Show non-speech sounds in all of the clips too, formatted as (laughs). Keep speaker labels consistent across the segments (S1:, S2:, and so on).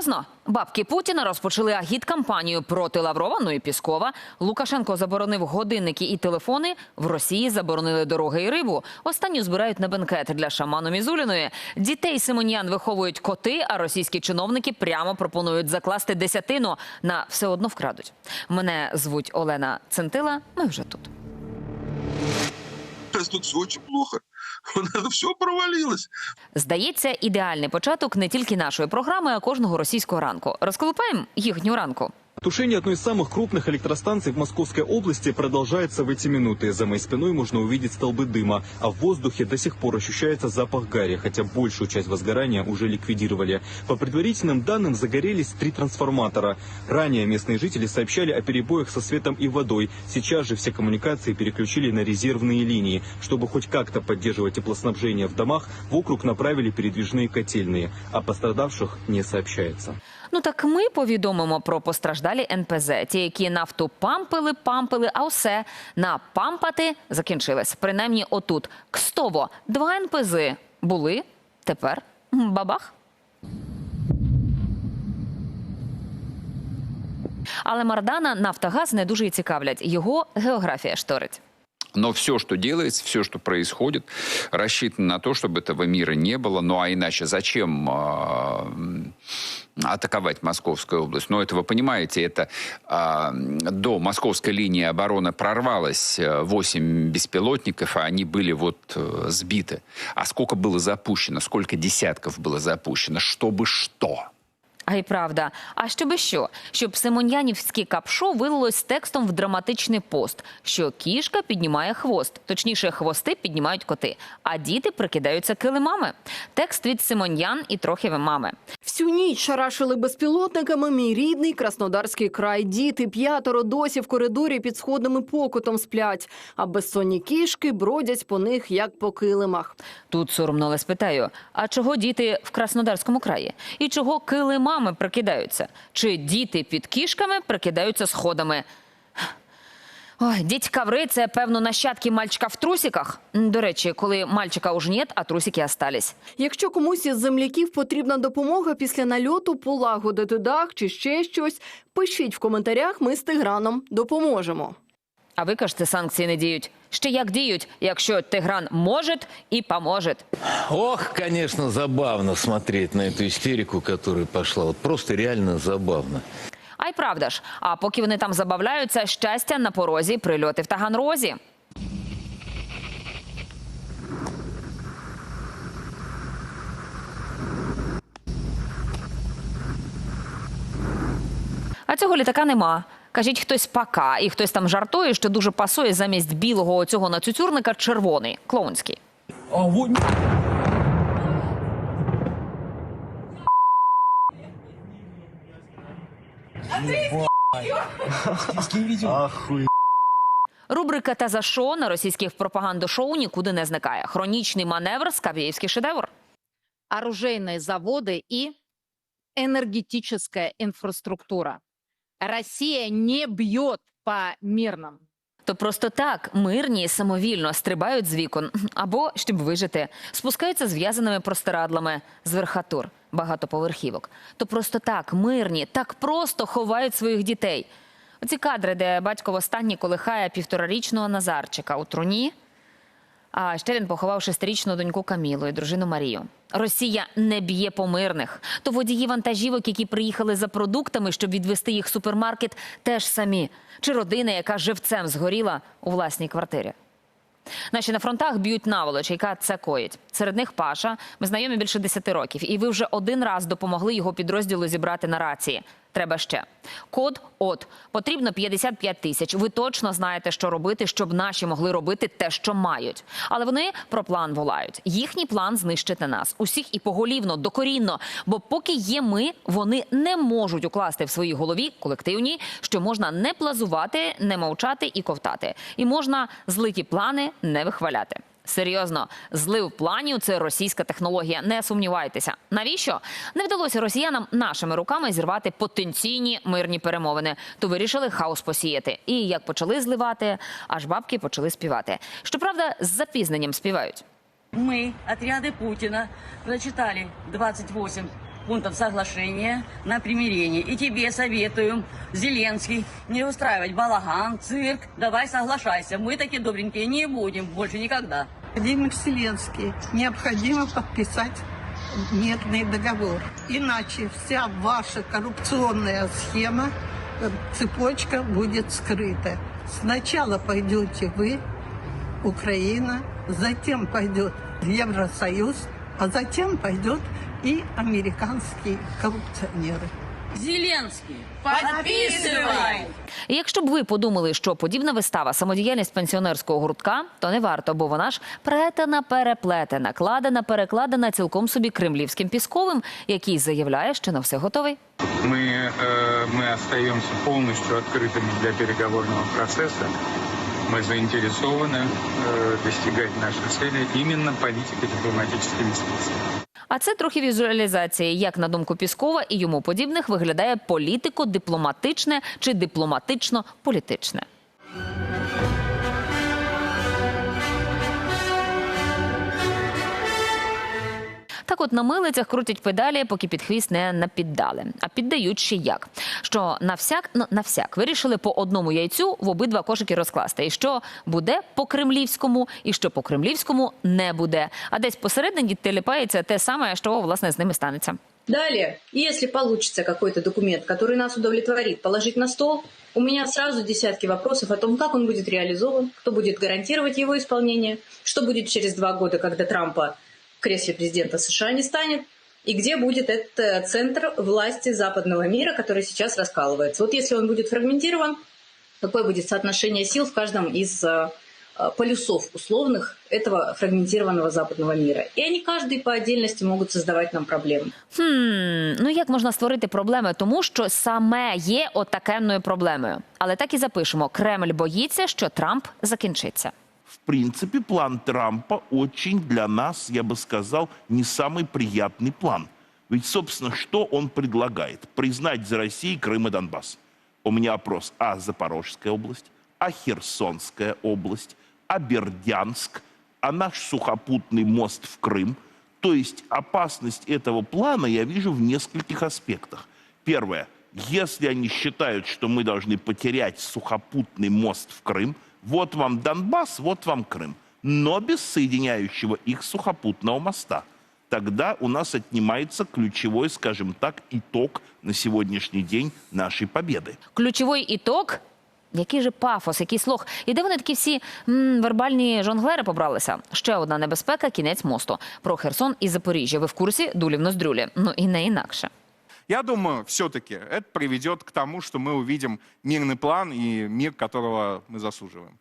S1: Серйозно, бабки Путіна розпочали агіт-кампанію проти Лаврова, ну і Піскова. Лукашенко заборонив годинники і телефони. В Росії заборонили дороги і рибу. Останню збирають на бенкет для шаману Мізуліної. Дітей Симоніян виховують коти, а російські чиновники прямо пропонують закласти десятину на все одно вкрадуть. Мене звуть Олена Центила. Ми вже тут.
S2: Сейчас тут все очень плохо. (laughs) Все провалилось.
S1: Здається, ідеальний початок не тільки нашої програми, а кожного російського ранку. Розколупаємо їхню ранку.
S3: Тушение одной из самых крупных электростанций в Московской области продолжается в эти минуты. За моей спиной можно увидеть столбы дыма, а в воздухе до сих пор ощущается запах гари, хотя большую часть возгорания уже ликвидировали. По предварительным данным, загорелись три трансформатора. Ранее местные жители сообщали о перебоях со светом и водой. Сейчас же все коммуникации переключили на резервные линии. Чтобы хоть как-то поддерживать теплоснабжение в домах, в округ направили передвижные котельные. О пострадавших не сообщается.
S1: Ну так ми повідомимо про постраждалі НПЗ, ті, які нафту пампили, пампили, а все на пампати закінчилось. Принаймні, отут Кстово, два НПЗ були. Тепер м, бабах. Але Мардана Нафтогаз не дуже і цікавлять. Його географія шторить.
S4: Но все, что делается, все, что происходит, рассчитано на то, чтобы этого мира не было. Ну а иначе зачем а, м, атаковать Московскую область? Ну это вы понимаете, это а, до московской линии обороны прорвалось э, 8 беспилотников, а они были вот э, сбиты. А сколько было запущено, сколько десятков было запущено, чтобы что?
S1: А й правда. А щоби що? Щоб Симонянівське капшо вилилось текстом в драматичний пост, що кішка піднімає хвост. Точніше, хвости піднімають коти, а діти прикидаються килимами. Текст від Симоньян і трохи мами.
S5: Всю ніч шарашили безпілотниками мій рідний Краснодарський край. Діти п'ятеро досі в коридорі під сходними покутом сплять, а безсонні кішки бродять по них, як по килимах.
S1: Тут соромно але спитаю: а чого діти в Краснодарському краї? І чого килимами прикидаються? Чи діти під кішками прикидаються сходами? Ой, дідька ври, це певно нащадки мальчика в трусиках. До речі, коли мальчика уж нет, а трусики остались.
S5: Якщо комусь із земляків потрібна допомога після нальоту полагодити дах чи ще щось, пишіть в коментарях. Ми з Тиграном допоможемо.
S1: А ви кажете, санкції не діють. Ще як діють, якщо Тигран може і поможе.
S6: Ох, конечно, забавно смотреть на эту истерику, которая пошла. Вот просто реально забавно.
S1: А й правда ж. А поки вони там забавляються, щастя на порозі, прильоти в Таганрозі. А цього літака нема. Кажіть, хтось пока, і хтось там жартує, що дуже пасує замість білого оцього нацюцюрника червоний, клоунський. Рубрика «Та за що» на російських пропагандошоу нікуди не зникає. Хронічний маневр, скавєївський шедевр.
S7: оружейные заводы и энергетическая инфраструктура. Россия не бьет по мирным.
S1: То просто так мирні самовільно стрибають з вікон або, щоб вижити, спускаються зв'язаними простирадлами з верхатур багатоповерхівок. То просто так мирні, так просто ховають своїх дітей. Оці кадри, де батько востаннє колихає півторарічного Назарчика у труні. А ще він поховав шестирічну доньку Камілу і дружину Марію. Росія не б'є по мирних. То водії вантажівок, які приїхали за продуктами, щоб відвести їх в супермаркет, теж самі. Чи родина, яка живцем згоріла у власній квартирі. Наші на фронтах б'ють наволоч, яка це коїть. Серед них Паша. Ми знайомі більше 10 років, і ви вже один раз допомогли його підрозділу зібрати на рації. Треба ще. Код от потрібно 55 тисяч. Ви точно знаєте, що робити, щоб наші могли робити те, що мають. Але вони про план волають. Їхній план знищити нас усіх і поголівно, докорінно. Бо поки є ми, вони не можуть укласти в своїй голові колективній, що можна не плазувати, не мовчати і ковтати. І можна злиті плани не вихваляти. Серйозно, злив планів це російська технологія. Не сумнівайтеся. Навіщо не вдалося росіянам нашими руками зірвати потенційні мирні перемовини? То вирішили хаос посіяти. І як почали зливати, аж бабки почали співати. Щоправда, з запізненням співають.
S8: Мы, отряды Путина, прочитали 28 пунктов соглашения на примирение. И тебе советую, Зеленский, не устраивать балаган, цирк. Давай соглашайся. Мы такие добренькие не будем больше никогда.
S9: Владимир Зеленский, необходимо подписать мирный договор. Иначе вся ваша коррупционная схема, э, цепочка будет скрыта. Сначала пойдете вы, Украина, затем пойдет Евросоюз, а затем пойдет и американские коррупционеры.
S8: Зеленский, подписывай!
S1: І якщо б ви подумали, що подібна вистава самодіяльність пенсіонерського гуртка, то не варто, бо вона ж претена, переплетена, кладена, перекладена цілком собі кремлівським пісковим, який заявляє, що на все готовий.
S10: Мы, э, мы остаемся полностью открытыми для переговорного процесса. Мы заинтересованы э, достигать нашей цели именно политико-дипломатическими средствами.
S1: А це трохи візуалізації, як на думку Піскова і йому подібних виглядає політико-дипломатичне чи дипломатично-політичне. Так от на милицях крутять педалі, поки під хвіст не напіддали. А піддають ще як. Що на всяк, ну на всяк вирішили по одному яйцю в обидва кошики розкласти. І що буде по кремлівському, і що по кремлівському не буде. А десь посередині телепається те саме, що власне з ними станеться.
S11: Далее, если получится какой-то документ, который нас удовлетворит, положить на стол, у меня сразу десятки вопросов о том, как он будет реализован, кто будет гарантировать его исполнение, что будет через два года, когда Трампа в кресле президента США не станет, и где будет этот центр власти западного мира, который сейчас раскалывается. Вот если он будет фрагментирован, какое будет соотношение сил в каждом из э, э, полюсов условных этого фрагментированного западного мира. И они каждый по отдельности могут создавать нам проблемы.
S1: Хм, ну як можна створити проблеми, тому що саме є отакенною проблемою. Але так і запишемо: Кремль боїться, що Трамп закінчиться.
S12: В принципе, план Трампа очень для нас, я бы сказал, не самый приятный план. Ведь, собственно, что он предлагает? Признать за Россией Крым и Донбасс. У меня опрос. А Запорожская область? А Херсонская область? А Бердянск? А наш сухопутный мост в Крым? То есть опасность этого плана я вижу в нескольких аспектах. Первое. Если они считают, что мы должны потерять сухопутный мост в Крым, вот вам Донбасс, вот вам Крым, но без соединяющего их сухопутного моста. Тогда у нас отнимается ключевой, скажем так, итог на сегодняшний день нашей победы.
S1: Ключовий ітог. Який же пафос, який слог. І де вони такі всі м, вербальні жонглери побралися? Ще одна небезпека кінець мосту. Про Херсон і Запоріжжя. Ви в курсі дулів ноздрюлі. Ну і не інакше.
S10: Я думаю, все-таки это приведет к тому, что мы увидим мирный план и мир, которого мы заслуживаем.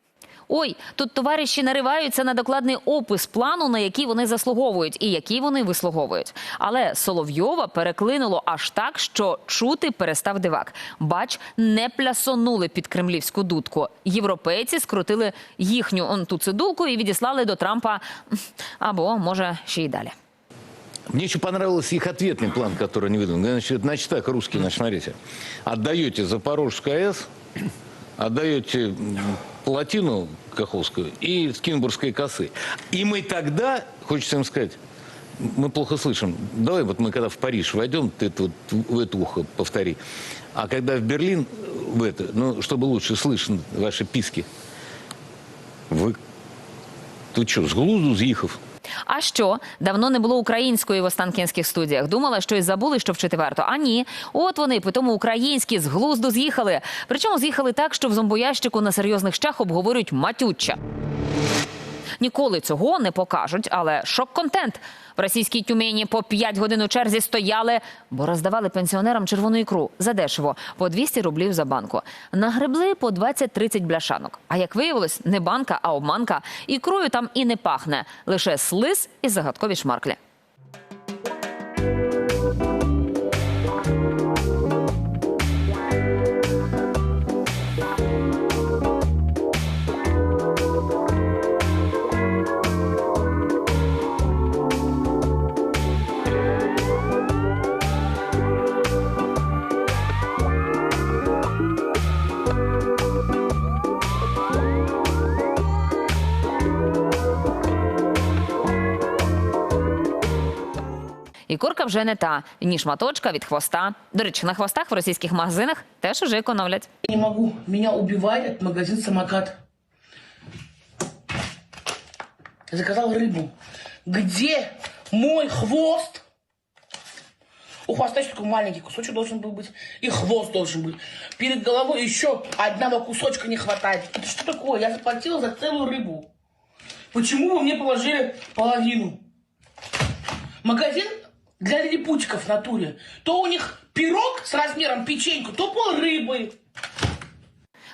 S1: Ой, тут товариші нариваються на докладний опис плану, на який вони заслуговують і який вони вислуговують. Але Соловйова переклинуло аж так, що чути перестав дивак. Бач, не плясонули під кремлівську дудку. Європейці скрутили їхню он ту цидулку і відіслали до Трампа або може ще й далі.
S6: Мне еще понравился их ответный план, который они выдумали. Значит, значит так, русские, значит, смотрите. Отдаете Запорожскую АЭС, отдаете плотину Каховскую и Скинбургской косы. И мы тогда, хочется им сказать, мы плохо слышим. Давай вот мы когда в Париж войдем, ты это вот в это ухо повтори. А когда в Берлин, в это, ну, чтобы лучше слышно ваши писки. Вы, ты что, с глузду з'їхав?
S1: А що давно не було української в останкінських студіях? Думала, що й забули, що вчити варто. А ні, от вони тому українські з глузду з'їхали. Причому з'їхали так, що в зомбоящику на серйозних щах обговорюють матюча. Ніколи цього не покажуть, але шок-контент. В російській тюмені по 5 годин у черзі стояли, бо роздавали пенсіонерам червону ікру задешево по 200 рублів за банку. Нагребли по 20-30 бляшанок. А як виявилось, не банка, а обманка. Ікрою там і не пахне лише слиз і загадкові шмарклі. І курка вже не та, ні шматочка від хвоста. До речі, на хвостах в російських магазинах теж уже економлять.
S13: Не могу. Меня убивает этот магазин «Самокат». Заказал рыбу. Где мой хвост? У хвоста еще такой маленький кусочек должен был быть. И хвост должен быть. Перед головой еще одного кусочка не хватает. Это что такое? Я заплатила за целую рыбу. Почему вы мне положили половину? Магазин для липучков в натуре. То у них пирог с размером печеньку, то пол рыбы.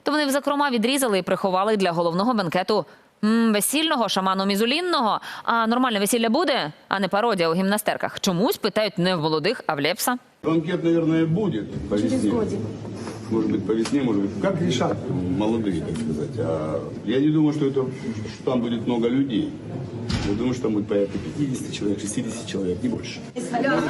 S1: То вони, зокрема, відрізали і приховали для головного бенкету м, весільного шаману мізулінного. А нормальне весілля буде, а не пародія у гімнастерках. Чомусь питають не в молодих, а в Лепса.
S14: Банкет, наверное, будет по весне. Может быть, по весне, может быть, как решат молодые, так сказать. А я не думаю, что, это, что там будет много людей. Я думаю, что там будет порядка 50 человек, 60 человек, не больше.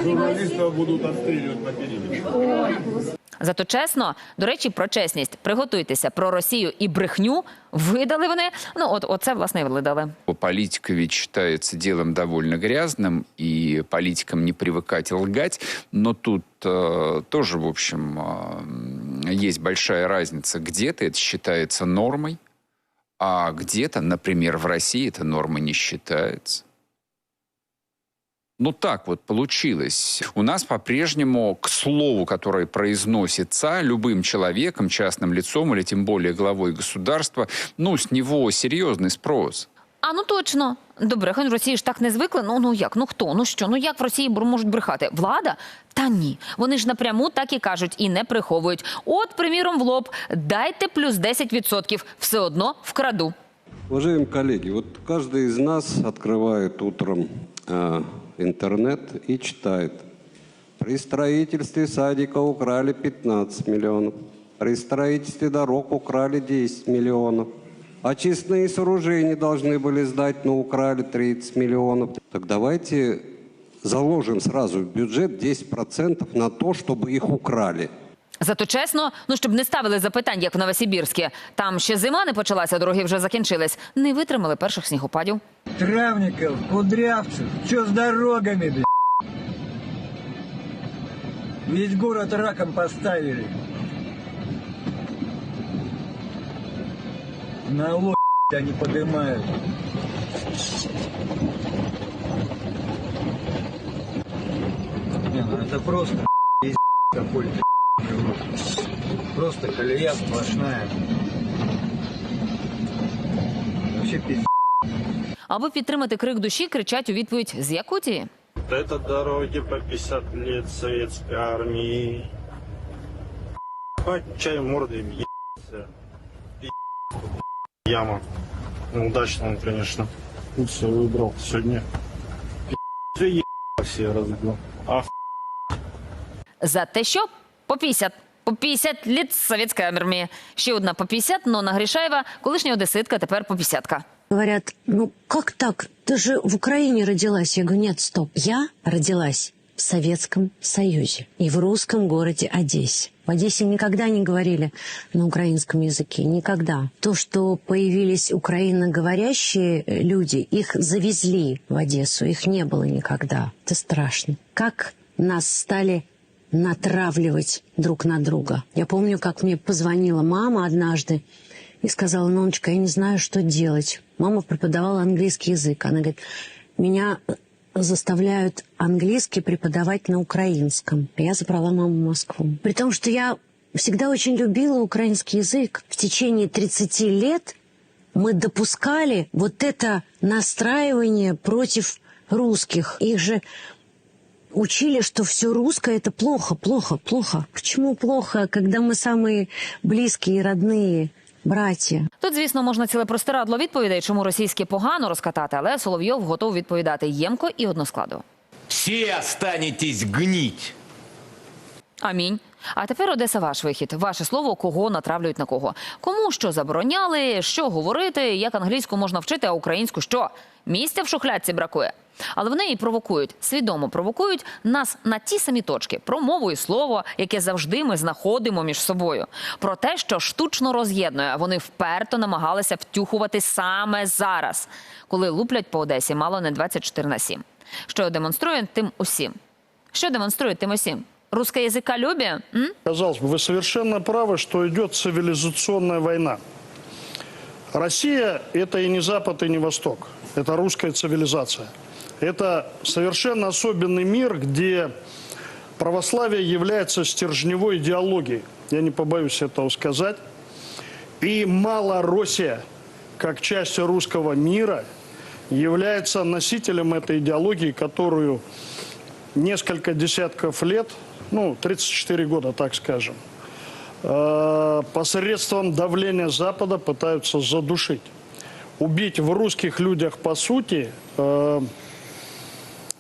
S14: Журналистов будут отстреливать по периметру.
S1: Зато чесно, до речі, про чесність. Приготуйтеся про Росію і брехню. Видали вони. Ну, от оце власне і видали.
S4: Политика ведь считается делом довольно грязным, и политикам не привыкать лгать. Но тут э, тоже, в общем, э, есть большая разница. Где-то это считается нормой, а где-то, например, в России это нормой не считается. Ну так вот получилось. У нас по-прежнему к слову, которое произносится любым человеком, частным лицом или тем более главой государства, ну, с него серьезный спрос.
S1: А ну точно. До брехань в Росії ж так не звикли. Ну ну як? Ну хто? Ну що? Ну як в Росії бр- можуть брехати? Влада? Та ні. Вони ж напряму так і кажуть і не приховують. От, приміром, в лоб дайте плюс 10%, все одно вкраду.
S15: Уважаемые коллеги, вот каждый из нас открывает утром э, интернет и читает. При строительстве садика украли 15 миллионов. При строительстве дорог украли 10 миллионов. Очистные сооружения должны были сдать, но украли 30 миллионов. Так давайте заложим сразу в бюджет 10% на то, чтобы их украли.
S1: Зато чесно, ну щоб не ставили запитань, як в Новосибірське. Там ще зима не почалася, дороги вже закінчились. Не витримали перших снігопадів.
S16: Травников, Кудрявцев, что с дорогами, блядь? Весь город раком поставили. Налоги блядь, они поднимают. Не, ну это просто какой-то. Просто колея сплошная. Вообще пиздец.
S1: Аби підтримати крик душі, кричать у відповідь з Якутії.
S17: Это дороги по 50 лет советской армии. Ебать, чай мордой им ебаться. Яма. Неудачно он, конечно. Лучше выбрал сегодня. Все ебать все разбил. А
S1: За те, що по 50. По 50 літ совєтської армії. Ще одна по 50, но Нагрішаєва, колишня одеситка, тепер по 50-ка.
S18: Говорят, ну как так? Ты же в Украине родилась. Я говорю, нет, стоп. Я родилась в Советском Союзе и в русском городе Одессе. В Одессе никогда не говорили на украинском языке. Никогда. То, что появились украиноговорящие э, люди, их завезли в Одессу. Их не было никогда. Это страшно. Как нас стали натравливать друг на друга. Я помню, как мне позвонила мама однажды и сказала, Ноночка, я не знаю, что делать. Мама преподавала английский язык. Она говорит, меня заставляют английский преподавать на украинском. Я забрала маму в Москву. При том, что я всегда очень любила украинский язык. В течение 30 лет мы допускали вот это настраивание против русских. Их же учили, что все русское это плохо, плохо, плохо. Почему плохо, когда мы самые близкие и родные братья?
S1: Тут, звісно, можна ціле простирадло відповідей, чому російське погано розкатати, але Соловйов готов відповідати ємко і односкладово.
S6: Всі останетесь гніть.
S1: Амінь. А тепер Одеса ваш вихід. Ваше слово, кого натравлюють на кого. Кому що забороняли, що говорити, як англійську можна вчити, а українську що? Місця в шухлядці бракує. Але вони і провокують, свідомо провокують нас на ті самі точки про мову і слово, яке завжди ми знаходимо між собою. Про те, що штучно роз'єднує, вони вперто намагалися втюхувати саме зараз, коли луплять по Одесі мало не 24 на 7. Що демонструє тим усім. Що демонструє Тимосі? Рускоязиколюбие? М?
S19: Казалось бы, вы совершенно правы, что идет цивилизационная война. Россия – это и не Запад, и не Восток. Это русская цивилизация. Это совершенно особенный мир, где православие является стержневой идеологией. Я не побоюсь этого сказать. И Малороссия, как часть русского мира, является носителем этой идеологии, которую несколько десятков лет, ну, 34 года, так скажем, э, посредством давления Запада пытаются задушить. Убить в русских людях, по сути, э,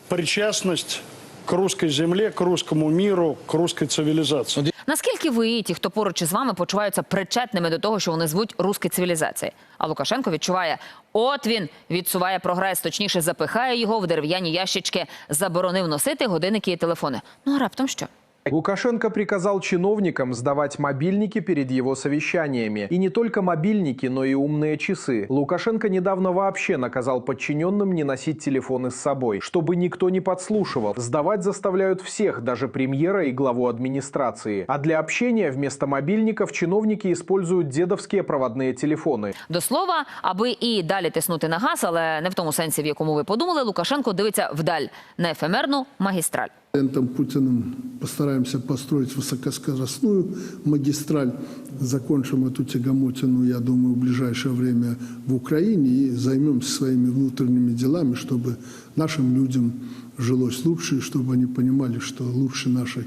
S19: причастность к русской земле, к русскому миру, к русской цивилизации.
S1: Наскільки ви, ті, хто поруч із вами, почуваються причетними до того, що вони звуть руської цивілізації? А Лукашенко відчуває, от він відсуває прогрес, точніше запихає його в дерев'яні ящички, заборонив носити годинники і телефони. Ну а раптом що?
S20: Лукашенко приказал чиновникам сдавать мобильники перед его совещаниями. И не только мобильники, но и умные часы. Лукашенко недавно вообще наказал подчиненным не носить телефоны с собой, чтобы никто не подслушивал. Сдавать заставляют всех, даже премьера и главу администрации. А для общения вместо мобильников чиновники используют дедовские проводные телефоны.
S1: До слова, аби і далі тиснути на газ, але не в тому сенсі, в якому ви подумали, Лукашенко дивиться вдаль на ефемерну магістраль.
S21: Президентом Путиным постараемся построить высокоскоростную магистраль. Закончим эту тягомотину, я думаю, в ближайшее время в Украине и займемся своими внутренними делами, чтобы нашим людям жилось лучше, и чтобы они понимали, что лучше нашей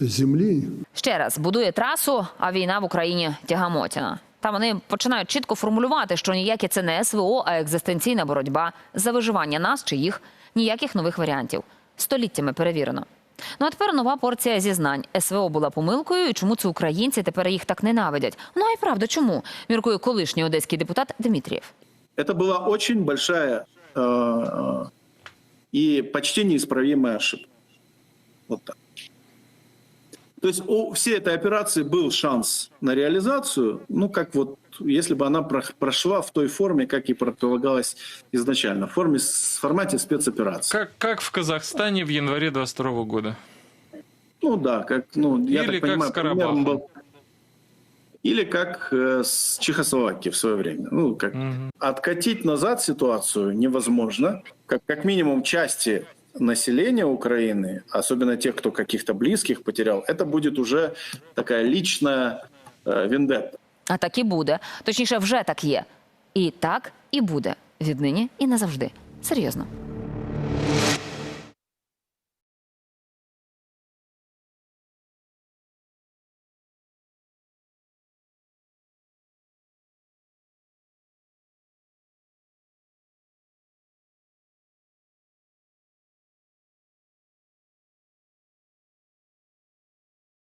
S21: земли
S1: Ще раз будує трасу, а війна в Україні тягамотіна. Та вони починають чітко формулювати, що ніяке це не СВО, а екзистенційна боротьба за виживання нас чи їх, ніяких нових варіантів. Століттями перевірено. Ну а тепер нова порція зізнань. СВО була помилкою, і чому це українці тепер їх так ненавидять? Ну а й правда, чому? Міркує колишній одеський депутат Дмитрієв.
S22: Это была очень большая э, и почти неисправимая ошибка. Вот так. То есть у всей этой операции был шанс на реализацию, ну, как вот, если бы она про- прошла в той форме, как и предполагалось изначально, в форме, в формате спецоперации.
S23: Как, как в Казахстане в январе 22 года.
S22: Ну да, как, ну, я
S23: Или
S22: так
S23: как
S22: понимаю,
S23: с Карабахом.
S22: был... Или как э, с Чехословакией в свое время. Ну, как откатить назад ситуацию невозможно. Как, как минимум части населения Украины, особенно тех, кто каких-то близких потерял, это будет уже такая личная э, вендетта.
S1: А так і буде. Точніше, вже так є. І так і буде віднині і назавжди. Серйозно.